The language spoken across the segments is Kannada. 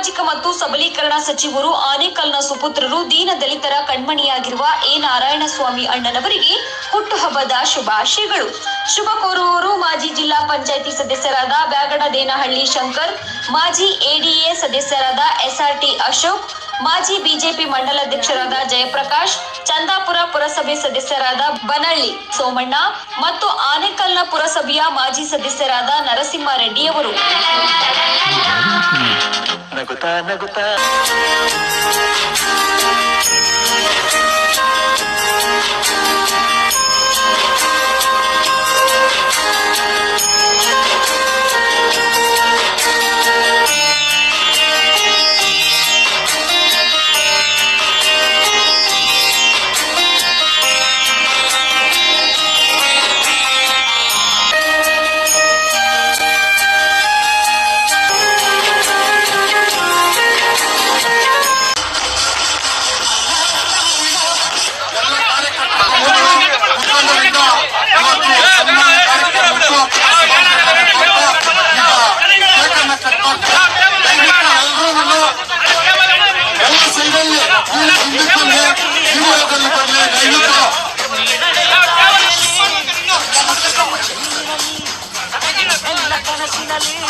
ಸಾಮಾಜಿಕ ಮತ್ತು ಸಬಲೀಕರಣ ಸಚಿವರು ಆನೇಕಲ್ನ ಸುಪುತ್ರರು ದೀನ ದಲಿತರ ಕಣ್ಮಣಿಯಾಗಿರುವ ಎ ನಾರಾಯಣಸ್ವಾಮಿ ಅಣ್ಣನವರಿಗೆ ಹುಟ್ಟುಹಬ್ಬದ ಶುಭಾಶಯಗಳು. ಶುಭ ಕೋರುವವರು ಮಾಜಿ ಜಿಲ್ಲಾ ಪಂಚಾಯಿತಿ ಸದಸ್ಯರಾದ ಬ್ಯಾಗಡ ದೇನಹಳ್ಳಿ ಶಂಕರ್, ಮಾಜಿ ಎಡಿಎ ಸದಸ್ಯರಾದ ಎಸ್ಆರ್ಟಿ ಅಶೋಕ್, ಮಾಜಿ ಬಿಜೆಪಿ ಮಂಡಲಾಧ್ಯಕ್ಷರಾದ ಜಯಪ್ರಕಾಶ್, ಚಂದಾಪುರ ಪುರಸಭೆ ಸದಸ್ಯರಾದ ಬನಳ್ಳಿ ಸೋಮಣ್ಣ ಮತ್ತು ಆನೇಕಲ್ನ ಪುರಸಭೆಯ ಮಾಜಿ ಸದಸ್ಯರಾದ ನರಸಿಂಹಾರೆಡ್ಡಿಯವರು నగుతా నగుతా. finalista.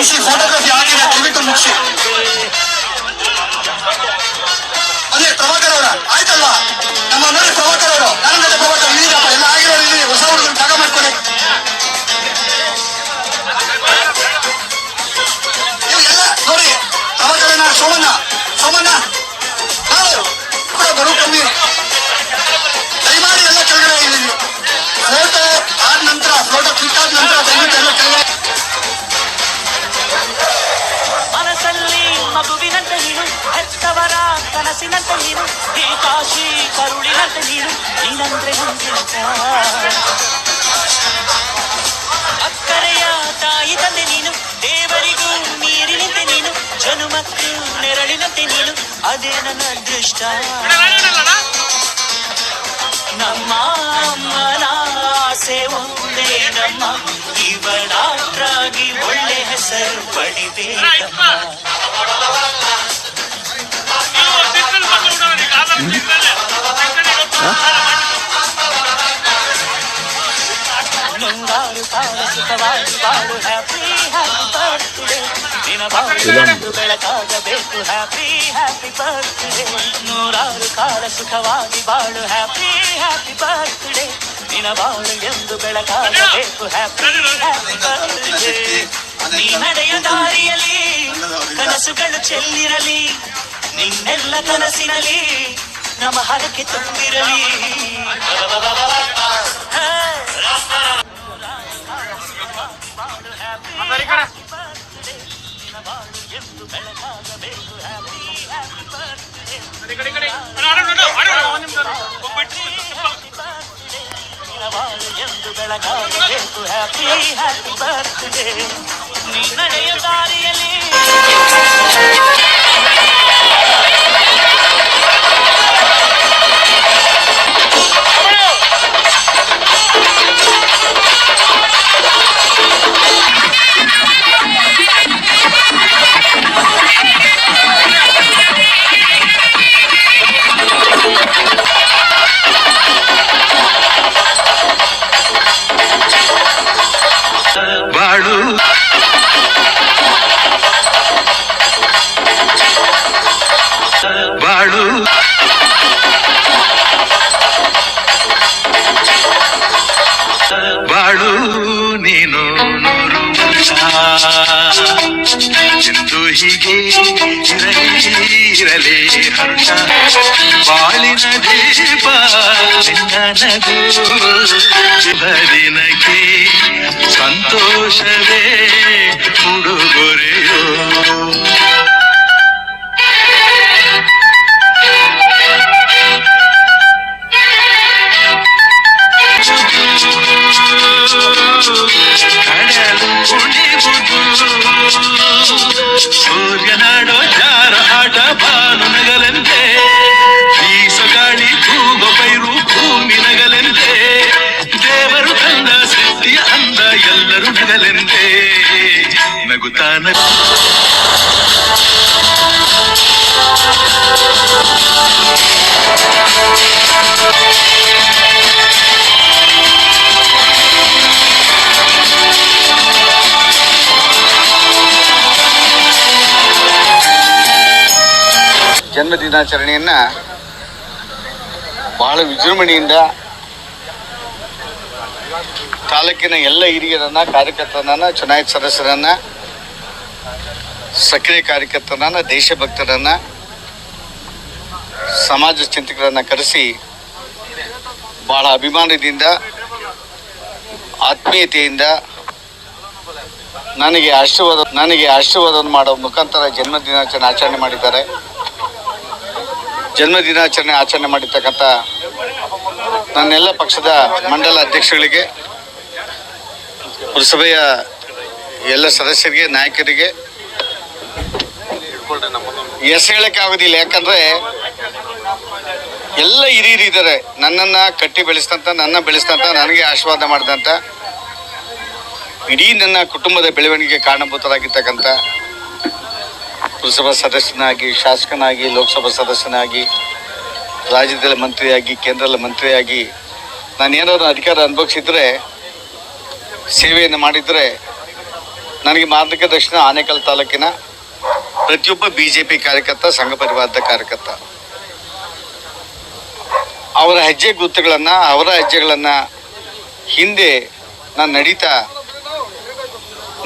ಎತ್ತಿಸಿ ಫೋಟೋಗ್ರಫಿ ಆಗಿದೆ ದಯವಿಟ್ಟು ಮುಗಿಸಿ ಅದೇ ಪ್ರಭಾಕರ್ ಅವರ. ಆಯ್ತಲ್ಲ? ನಮ್ಮ ನೋಡಿ ಪ್ರಭಾಕರ್ ಅವರು ನನ್ನ ಜೊತೆ ಪ್ರಭಾಕರ್ ಇದ್ದೀರಪ್ಪ ಎಲ್ಲ ಆಗಿರೋರು ಇಲ್ಲಿ, ಹೊಸ ಹುಡುಗರು ಜಾಗ ಮಾಡ್ಕೊಳ್ಳಿ. ಎಲ್ಲ ನೋಡಿ, ಪ್ರಭಾಕರನ, ಸೋಮಣ್ಣ ಸೋಮಣ್ಣ ಕನಸಿನಂತೆ ನೀನು ಈ ಕಾಶಿ ಕರುಳಿನಂತೆ ನೀನು, ನೀನಂದ್ರೆ ಹೊಂದಿರುತ್ತ ಅಕ್ಕರೆಯ ತಾಯಿ ತಂದೆ ನೀನು, ದೇವರಿಗೂ ನೀರಿನಂತೆ ನೀನು, ಜನುಮಕ್ಕೂ ನೆರಳಿನಂತೆ ನೀನು, ಅದೇ ನನ್ನ ಅದೃಷ್ಟ. ನಮ್ಮ ಅಮ್ಮನ ಆಸೆ ಒಂದೇ, ನಮ್ಮ ಇವಳಾಟ್ರಾಗಿ ಒಳ್ಳೆ ಹೆಸರು ಪಡಿಬೇಕಮ್ಮ ಬಾಳು ಹ್ಯಾಪಿ ಹ್ಯಾಪಿ ಬರ್ತ್ಡೇ ದಿನ ಬಾಳು ಬೆಳಕಾಗಬೇಕು ಹ್ಯಾಪಿ ಹ್ಯಾಪಿ ಬರ್ತ್ಡೇ ನೂರಾರು ಕಾಲ ಸುಖವಾಗಿ ಬಾಳು ಹ್ಯಾಪಿ ಹ್ಯಾಪಿ ಬರ್ತ್ಡೇ ದಿನ ಬಾಳು ಎಂದು ಬೆಳಕಾಗಬೇಕು ಹ್ಯಾಪಿ ಹ್ಯಾಪಿ ಬರ್ತ್ಡೇ ನೀ ನಡೆಯ ದಾರಿಯಲ್ಲಿ ಕನಸುಗಳು ಚೆಲ್ಲಿರಲಿ ನಿನ್ನೆಲ್ಲ ಕನಸಿನಲ್ಲಿ ನಮ್ಮ ಹರಕೆ ತುಂಬಿರಲಿ ಬೆಳಕಾಗಬೇಕು ಹ್ಯಾಪಿ ಹ್ಯಾಪಿ ಬರ್ತ್ಡೇ ನೀ ನಡೆಯ ದಾರಿಯಲ್ಲಿ. ಬಾಳು ಬಾಳು ಬಾಳು ನೀನು ನೂರು ವರ್ಷ ಎಂದು ಹೀಗೆ ಇರಲಿ ಇರಲಿ ಹರ್ಷ ಬಾಳಿನ ದೀಪ ನಿನ್ನ ನಗು ದಿನಕ್ಕೆ ಸಂತೋಷವೇ ಉಡುಗೊರೆಯೋ ಜನ್ಮ ದಿನಾಚರಣೆಯನ್ನ ಬಹಳ ವಿಜೃಂಭಣೆಯಿಂದ ತಾಲೂಕಿನ ಎಲ್ಲ ಹಿರಿಯರನ್ನ, ಕಾರ್ಯಕರ್ತರನ್ನ, ಚುನಾಯಿತ ಸದಸ್ಯರನ್ನ, ಸಕ್ರಿಯ ಕಾರ್ಯಕರ್ತರನ್ನ, ದೇಶಭಕ್ತರನ್ನ, ಸಮಾಜ ಚಿಂತಕರನ್ನ ಕರೆಸಿ ಬಹಳ ಅಭಿಮಾನದಿಂದ, ಆತ್ಮೀಯತೆಯಿಂದ ನನಗೆ ಆಶೀರ್ವಾದ ನನಗೆ ಆಶೀರ್ವಾದ ಮಾಡೋ ಮುಖಾಂತರ ಜನ್ಮ ದಿನಾಚರಣೆ ಆಚರಣೆ ಮಾಡಿದ್ದಾರೆ. ಜನ್ಮ ದಿನಾಚರಣೆ ಆಚರಣೆ ಮಾಡಿರ್ತಕ್ಕಂಥ ನನ್ನೆಲ್ಲ ಪಕ್ಷದ ಮಂಡಲ ಅಧ್ಯಕ್ಷಗಳಿಗೆ, ಪುರಸಭೆಯ ಎಲ್ಲ ಸದಸ್ಯರಿಗೆ, ನಾಯಕರಿಗೆ ಹೆಸರು ಹೇಳಕ್ಕೆ ಆಗೋದಿಲ್ಲ. ಯಾಕಂದ್ರೆ ಎಲ್ಲ ಹಿರಿಯರಿದ್ದಾರೆ ನನ್ನನ್ನ ಕಟ್ಟಿ ಬೆಳೆಸಿದಂತ, ನನ್ನ ಬೆಳೆಸಿದಂತ, ನನಗೆ ಆಶೀರ್ವಾದ ಮಾಡಿದಂಥ ಇಡೀ ನನ್ನ ಕುಟುಂಬದ ಬೆಳವಣಿಗೆ ಕಾರಣಭೂತರಾಗಿರ್ತಕ್ಕಂಥ ಪುರಸಭಾ ಸದಸ್ಯನಾಗಿ, ಶಾಸಕನಾಗಿ, ಲೋಕಸಭಾ ಸದಸ್ಯನಾಗಿ, ರಾಜ್ಯದಲ್ಲಿ ಮಂತ್ರಿಯಾಗಿ, ಕೇಂದ್ರದಲ್ಲಿ ಮಂತ್ರಿಯಾಗಿ ನಾನು ಏನಾದರೂ ಅಧಿಕಾರ ಅನುಭವಿಸಿದ್ರೆ, ಸೇವೆಯನ್ನು ಮಾಡಿದರೆ ನನಗೆ ಮಾರ್ಗದರ್ಶನ ಆನೇಕಲ್ ತಾಲೂಕಿನ ಪ್ರತಿಯೊಬ್ಬ ಬಿ ಜೆ ಪಿ ಕಾರ್ಯಕರ್ತ, ಸಂಘ ಪರಿವಾರದ ಕಾರ್ಯಕರ್ತ. ಅವರ ಹೆಜ್ಜೆ ಗುರುತುಗಳನ್ನು, ಅವರ ಹೆಜ್ಜೆಗಳನ್ನು ಹಿಂದೆ ನಾನು ನಡೀತಾ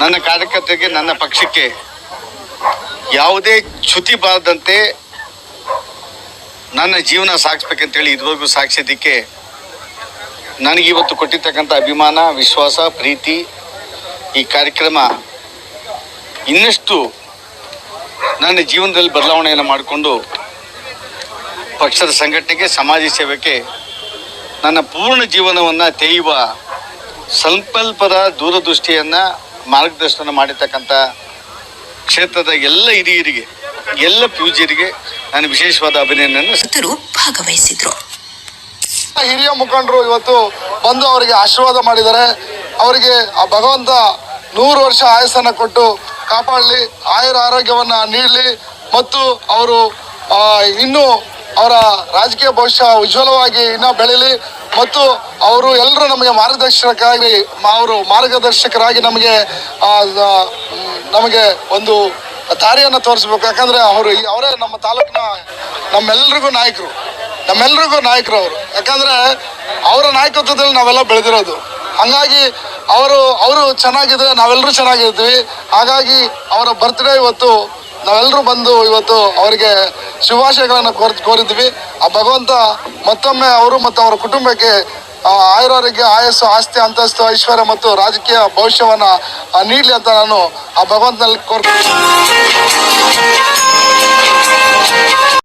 ನನ್ನ ಕಾರ್ಯಕರ್ತರಿಗೆ ನನ್ನ ಪಕ್ಷಕ್ಕೆ ಯಾವುದೇ ಚ್ಯುತಿ ಬಾರದಂತೆ ನನ್ನ ಜೀವನ ಸಾಗಿಸ್ಬೇಕಂತೇಳಿ ಇದುವರೆಗೂ ಸಾಗಿಸಿದ್ದಕ್ಕೆ ನನಗೆ ಇವತ್ತು ಕೊಟ್ಟಿರ್ತಕ್ಕಂಥ ಅಭಿಮಾನ, ವಿಶ್ವಾಸ, ಪ್ರೀತಿ ಈ ಕಾರ್ಯಕ್ರಮ ಇನ್ನಷ್ಟು ನನ್ನ ಜೀವನದಲ್ಲಿ ಬದಲಾವಣೆಯನ್ನು ಮಾಡಿಕೊಂಡು ಪಕ್ಷದ ಸಂಘಟನೆಗೆ, ಸಮಾಜ ಸೇವೆಗೆ ನನ್ನ ಪೂರ್ಣ ಜೀವನವನ್ನು ತೆಗೆಯುವ ಸಂಕಲ್ಪದ ದೂರದೃಷ್ಟಿಯನ್ನು ಮಾರ್ಗದರ್ಶನ ಮಾಡಿರ್ತಕ್ಕಂಥ ಕ್ಷೇತ್ರದ ಎಲ್ಲ ಹಿರಿಯರಿಗೆ ಎಲ್ಲ ಪೂಜ್ಯರಿಗೆ ನಾನು ವಿಶೇಷವಾದ ಅಭಿನಂದನೆ ಭಕ್ತರು ಭಾಗವಹಿಸಿದ್ರು. ಹಿರಿಯ ಮುಖಂಡರು ಇವತ್ತು ಬಂದು ಅವರಿಗೆ ಆಶೀರ್ವಾದ ಮಾಡಿದ್ದಾರೆ. ಅವರಿಗೆ ಆ ಭಗವಂತ ನೂರು ವರ್ಷ ಆಯಸ್ಸನ್ನು ಕೊಟ್ಟು ಕಾಪಾಡಲಿ ಆಯುರ ಆರೋಗ್ಯವನ್ನು ನೀಡಲಿ ಮತ್ತು ಅವರು ಇನ್ನೂ ಅವರ ರಾಜಕೀಯ ಭವಿಷ್ಯ ಉಜ್ವಲವಾಗಿ ಇನ್ನೂ ಬೆಳೀಲಿ ಮತ್ತು ಅವರು ಎಲ್ಲರೂ ನಮಗೆ ಮಾರ್ಗದರ್ಶಕರಾಗಿ ಅವರು ಮಾರ್ಗದರ್ಶಕರಾಗಿ ನಮಗೆ ನಮಗೆ ಒಂದು ದಾರಿಯನ್ನು ತೋರಿಸ್ಬೇಕು. ಯಾಕಂದ್ರೆ ಅವರು ಅವರೇ ನಮ್ಮ ತಾಲೂಕಿನ ನಮ್ಮೆಲ್ಲರಿಗೂ ನಾಯಕರು. ನಮ್ಮೆಲ್ರಿಗೂ ನಾಯಕರು ಅವರು. ಯಾಕಂದ್ರೆ ಅವರ ನಾಯಕತ್ವದಲ್ಲಿ ನಾವೆಲ್ಲ ಬೆಳೆದಿರೋದು. ಹಂಗಾಗಿ ಅವರು ಅವರು ಚೆನ್ನಾಗಿದ್ರೆ ನಾವೆಲ್ಲರೂ ಚೆನ್ನಾಗಿರ್ತೀವಿ ಹಾಗಾಗಿ ಅವರ ಬರ್ತ್ಡೇ ಇವತ್ತು ನಾವೆಲ್ಲರೂ ಬಂದು ಇವತ್ತು ಅವರಿಗೆ ಶುಭಾಶಯಗಳನ್ನು ಕೋರ್ ಕೋರಿದ್ವಿ. ಆ ಭಗವಂತ ಮತ್ತೊಮ್ಮೆ ಅವರು ಮತ್ತು ಅವರ ಕುಟುಂಬಕ್ಕೆ ಆ, ಆಯುರಾರೋಗ್ಯ ಆಯಸ್ಸು ಆಸ್ತಿ ಅಂತಸ್ತು ಐಶ್ವರ್ಯ ಮತ್ತು ರಾಜಕೀಯ ಭವಿಷ್ಯವನ್ನು ನೀಡಲಿ ಅಂತ ನಾನು ಆ ಭಗವಂತನಲ್ಲಿ ಕೋರ್ತೀನಿ